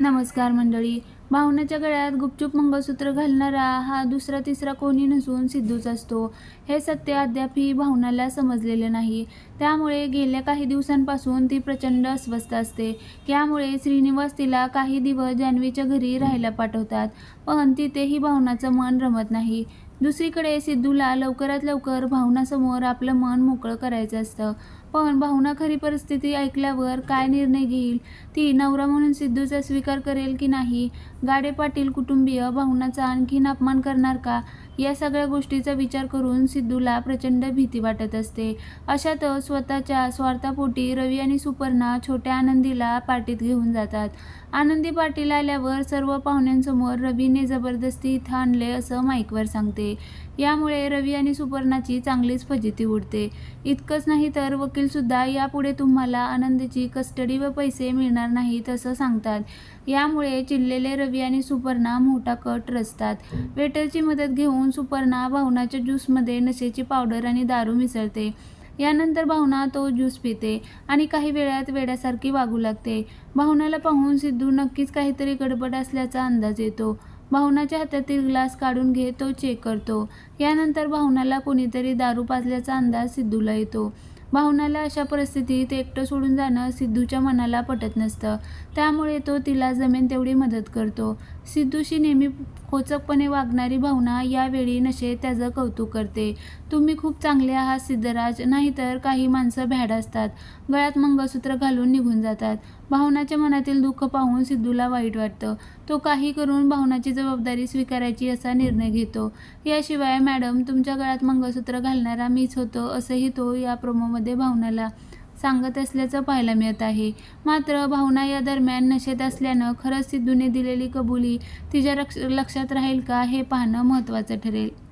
नमस्कार मंडळी भावनाच्या गळ्यात गुपचूप मंगळसूत्र घालणारा हा दुसरा तिसरा कोणी नसून सिद्धूच असतो. हे सत्य अद्यापही भावनाला समजलेले नाही. त्यामुळे गेल्या काही दिवसांपासून ती प्रचंड अस्वस्थ असते. त्यामुळे श्रीनिवास तिला काही दिवस जान्हवीच्या घरी राहायला पाठवतात पण तिथेही भावनाचं मन रमत नाही. दुसरीकडे सिद्धूला लवकरात लवकर भावनासमोर आपलं मन मोकळं करायचं असतं. पण भावना खरी परिस्थिती ऐकल्यावर काय निर्णय घेईल? ती नवरा म्हणून सिद्धूचा स्वीकार करेल की नाही? गाडे पाटील कुटुंबीय भावनाचा आणखीन अपमान करणार का? या सगळ्या गोष्टीचा विचार करून सिद्धूला प्रचंड भीती वाटत असते. अशातच स्वतःच्या स्वार्थापोटी रवी आणि सुपर्णा छोट्या आनंदीला पाटीत घेऊन जातात. आनंदी पाटील आल्यावर सर्व पाहुण्यांसमोर रवीने जबरदस्ती इथं आणले असं माईकवर सांगते. यामुळे रवी आणि सुपर्णाची चांगलीच फजिती उडते. इतकंच नाही तर वकीलसुद्धा यापुढे तुम्हाला आनंदीची कस्टडी व पैसे मिळणार नाहीत असं सांगतात. यामुळे चिडलेले रवी आणि सुपर्णा मोठा कट रचतात. वेटरची मदत घेऊन सुपर्णा भावनाच्या ज्यूसमध्ये नशेची पावडर आणि दारू मिसळते. यानंतर भावना तो ज्यूस पिते आणि काही वेळात वेड्यासारखी वागू लागते. भावनाला पाहून सिद्धू नक्कीच काहीतरी गडबड असल्याचा अंदाज येतो. भावनाच्या हातातील ग्लास काढून घेत तो चेक करतो. यानंतर भावनाला कोणीतरी दारू पाजल्याचा अंदाज सिद्धूला येतो. भावनाला अशा परिस्थितीत एकटं सोडून जाणं सिद्धूच्या मनाला पटत नसतं. त्यामुळे तो तिला जमेन तेवढी मदत करतो. सिद्धूशी नेहमी खोचकपणे वागणारी भावना यावेळी नशेत त्याचं कौतुक करते. तुम्ही खूप चांगले आहात सिद्धराज. नाहीतर काही माणसं भॅड असतात. गळ्यात मंगळसूत्र घालून निघून जातात. भावनाच्या मनातील दुःख पाहून सिद्धूला वाईट वाटतं. तो काही करून भावनाची जबाबदारी स्वीकारायची असा निर्णय घेतो. याशिवाय मॅडम तुमच्या गळ्यात मंगळसूत्र घालणारा मीच होतो असंही तो या प्रोमोमध्ये भावनाला सांगत असल्याचं पाहायला मिळत आहे. मात्र भावना या दरम्यान नशेत असल्यानं खरंच सिद्धूने दिलेली कबुली तिच्या रक्ष लक्षात राहील का हे पाहणं महत्त्वाचं ठरेल.